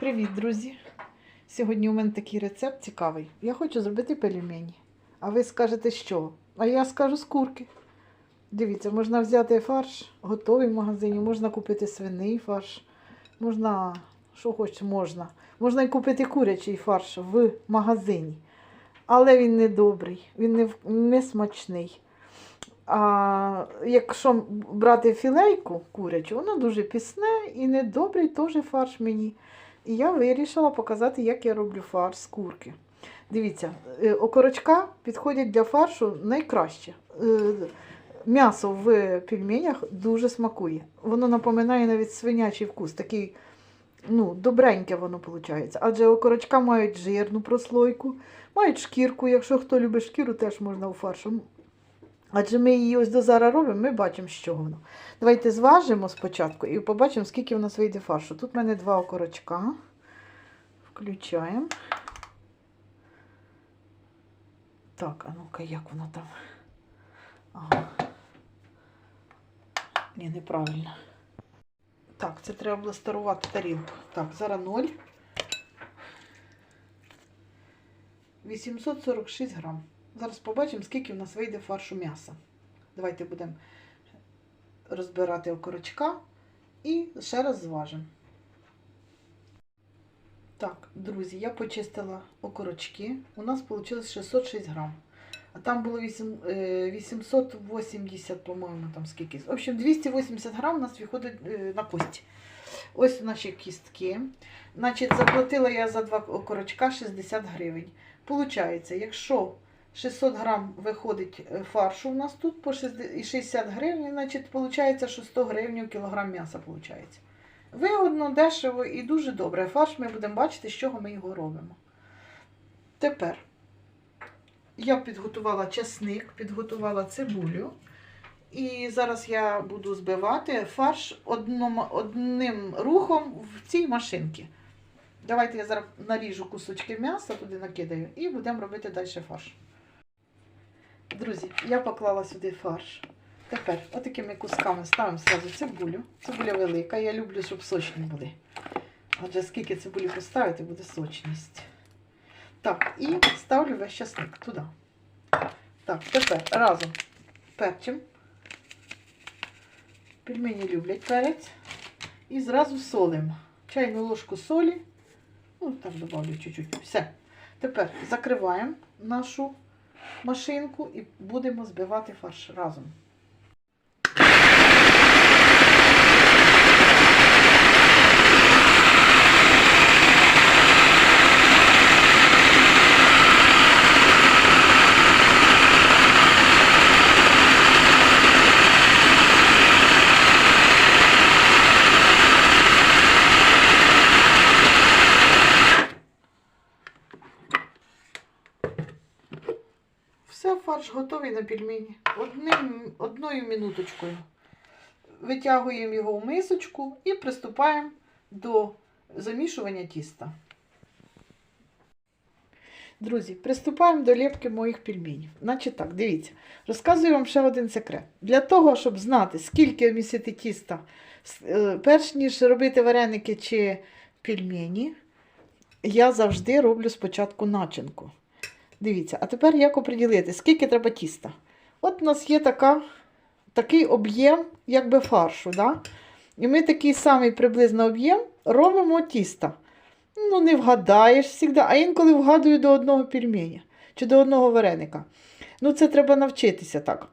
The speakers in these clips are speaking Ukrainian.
Привіт, друзі! Сьогодні у мене такий рецепт цікавий. Я хочу зробити пельмені. А ви скажете, що? А я скажу з курки. Дивіться, можна взяти фарш, готовий в магазині, можна купити свиний фарш, можна, що хоч можна. Можна і купити курячий фарш в магазині. Але він не добрий, він не, не смачний. А якщо брати філейку курячу, воно дуже пісне і недобрий теж фарш мені. І я вирішила показати, як я роблю фарш з курки. Дивіться, е, окорочка підходять для фаршу найкраще. Е, М'ясо в пельменях дуже смакує. Воно напоминає навіть свинячий вкус, такий ну, добреньке воно виходить. Адже окорочка мають жирну прослойку, мають шкірку. Якщо хто любить шкіру, теж можна у фаршу. Адже ми її ось до зараз робимо, ми бачимо, що воно. Давайте зважимо спочатку і побачимо, скільки в нас вийде фаршу. Тут в мене два окорочка. Включаємо. Так, а ну-ка, як воно там? Ага. Ні, неправильно. Так, це треба було старувати тарілку. Так, зараз 0. 846 грам. Зараз побачимо, скільки в нас вийде фаршу м'яса. Давайте будемо розбирати окорочка і ще раз зважимо. Так, друзі, я почистила окорочки. У нас вийшло 606 грам. Там було 8, е, 880, по-моєму, там скільки. В общем, 280 грам у нас виходить е, на кості. Ось наші кістки. Значить, заплатила я за два окорочка 60 гривень. Получається, якщо 600 грам виходить е, фаршу у нас тут по 60 і 60 гривень, значить, виходить, що 100 гривень кілограм м'яса виходить. Вигодно, дешево і дуже добре. Фарш ми будемо бачити, з чого ми його робимо. Тепер я підготувала чесник, підготувала цибулю. І зараз я буду збивати фарш одном, одним рухом в цій машинці. Давайте я зараз наріжу кусочки м'яса, туди накидаю, і будемо робити далі фарш. Друзі, я поклала сюди фарш. Тепер отакими кусками ставимо зразу цибулю. Цибуля велика, я люблю, щоб сочні були. Адже скільки цибулі поставити, буде сочність. Так, і ставлю весь часник туди. Так, тепер разом перчим. Пельмені люблять перець. І зразу солимо. Чайну ложку солі. Ну, так добавлю чуть-чуть. Все. Тепер закриваємо нашу машинку і будемо збивати фарш разом. Все, фарш готовий на пельмені. Одним, одною минуточкою. Витягуємо його в мисочку і приступаємо до замішування тіста. Друзі, приступаємо до ліпки моїх пельменів. Значить так, дивіться, розказую вам ще один секрет. Для того, щоб знати, скільки місити тіста, е, перш ніж робити вареники чи пельмені, я завжди роблю спочатку начинку. Дивіться, а тепер як оприділити, скільки треба тіста. От у нас є така, такий об'єм, якби фаршу. Да? І ми такий самий приблизно об'єм робимо тіста. Ну, не вгадаєш завжди, а інколи вгадую до одного пельменя чи до одного вареника. Ну, це треба навчитися так.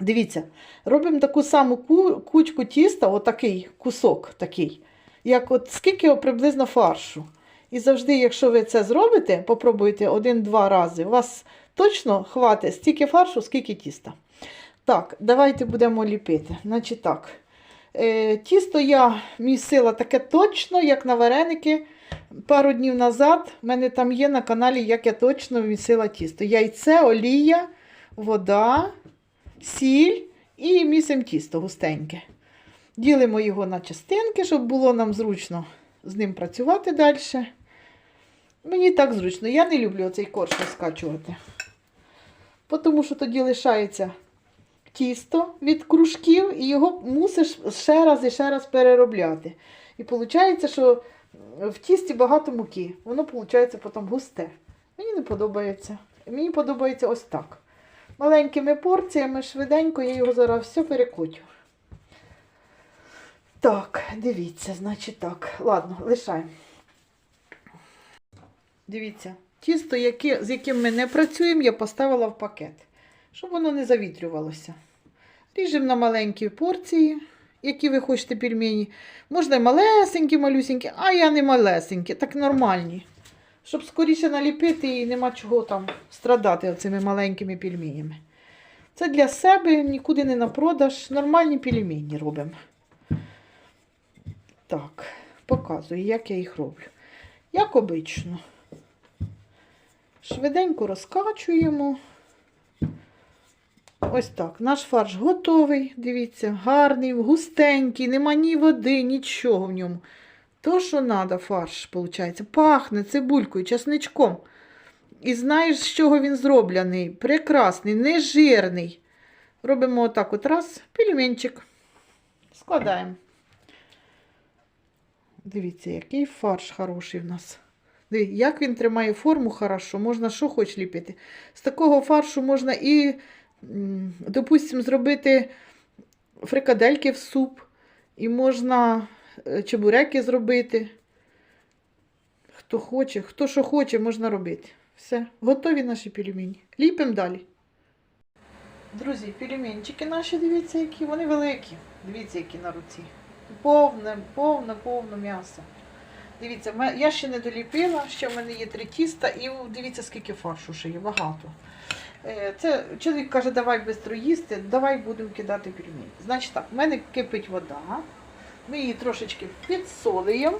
Дивіться, робимо таку саму кучку тіста, отакий кусок такий, як от скільки приблизно фаршу. І завжди, якщо ви це зробите, попробуйте один-два рази, у вас точно хватить стільки фаршу, скільки тіста. Так, давайте будемо ліпити. Значить так. Е, тісто я місила таке точно, як на вареники. Пару днів назад в мене там є на каналі, як я точно місила тісто. Яйце, олія, вода, сіль і місимо тісто густеньке. Ділимо його на частинки, щоб було нам зручно з ним працювати далі. Мені так зручно. Я не люблю цей корж розкачувати. Тому що тоді лишається тісто від кружків, і його мусиш ще раз і ще раз переробляти. І виходить, що в тісті багато муки. Воно виходить потім густе. Мені не подобається. Мені подобається ось так. Маленькими порціями, швиденько, я його зараз все перекочу. Так, дивіться, значить так. Ладно, лишаємо. Дивіться, тісто, яке, з яким ми не працюємо, я поставила в пакет, щоб воно не завітрювалося. Ріжемо на маленькі порції, які ви хочете пельмені. Можна малесенькі, малюсенькі, а я не малесенькі, так нормальні. Щоб скоріше наліпити і нема чого там страдати цими маленькими пельменями. Це для себе, нікуди не на продаж. Нормальні пельмені робимо. Так, показую, як я їх роблю. Як обично. Швиденько розкачуємо. Ось так. Наш фарш готовий. Дивіться, гарний, густенький, нема ні води, нічого в ньому. То, що треба, фарш, виходить. Пахне цибулькою, часничком. І знаєш, з чого він зроблений. Прекрасний, не жирний. Робимо отак от раз, пельменчик. Складаємо. Дивіться, який фарш хороший в нас. Як він тримає форму хорошо, можна що хоч ліпити. З такого фаршу можна і, допустимо, зробити фрикадельки в суп, і можна е, чебуреки зробити. Хто хоче, хто що хоче, можна робити. Все, готові наші пельмені. Ліпимо далі. Друзі, пельменчики наші, дивіться, які вони великі. Дивіться, які на руці. Повне, повне, повне м'ясо. Дивіться, я ще не доліпила, ще в мене є три тіста, і дивіться, скільки фаршу ще є, багато. Е, Це чоловік каже, давай швидко їсти, давай будемо кидати пельмені. Значить так, в мене кипить вода. Ми її трошечки підсолюємо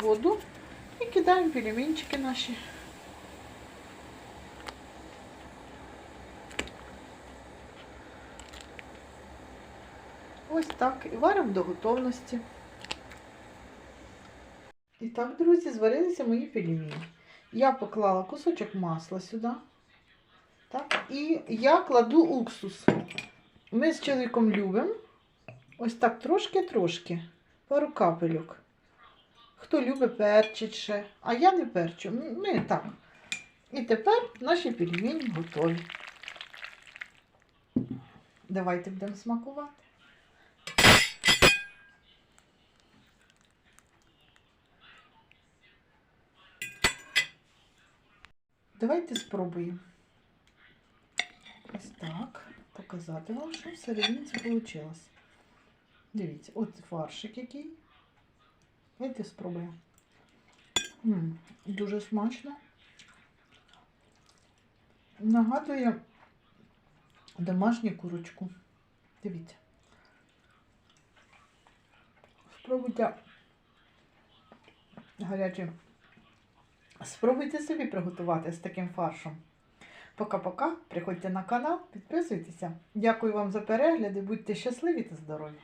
воду і кидаємо пельменчики наші. Ось так. І варимо до готовності. І так, друзі, зварилися мої пельмені. Я поклала кусочок масла сюди. Так, і я кладу уксус. Ми з чоловіком любимо. Ось так трошки-трошки. Пару капельок. Хто любить перчить ще, а я не перчу. Ми так. І тепер наші пельмені готові. Давайте будемо смакувати. Давайте спробуємо. Ось так. Показати вам, що всередині це вийшло. Дивіться, от фаршик який. Давайте спробуємо. Дуже смачно. Нагадує домашню курочку. Дивіться. Спробуйте гаряче. Спробуйте собі приготувати з таким фаршем. Пока-пока. Приходьте на канал, підписуйтеся. Дякую вам за перегляди. Будьте щасливі та здорові!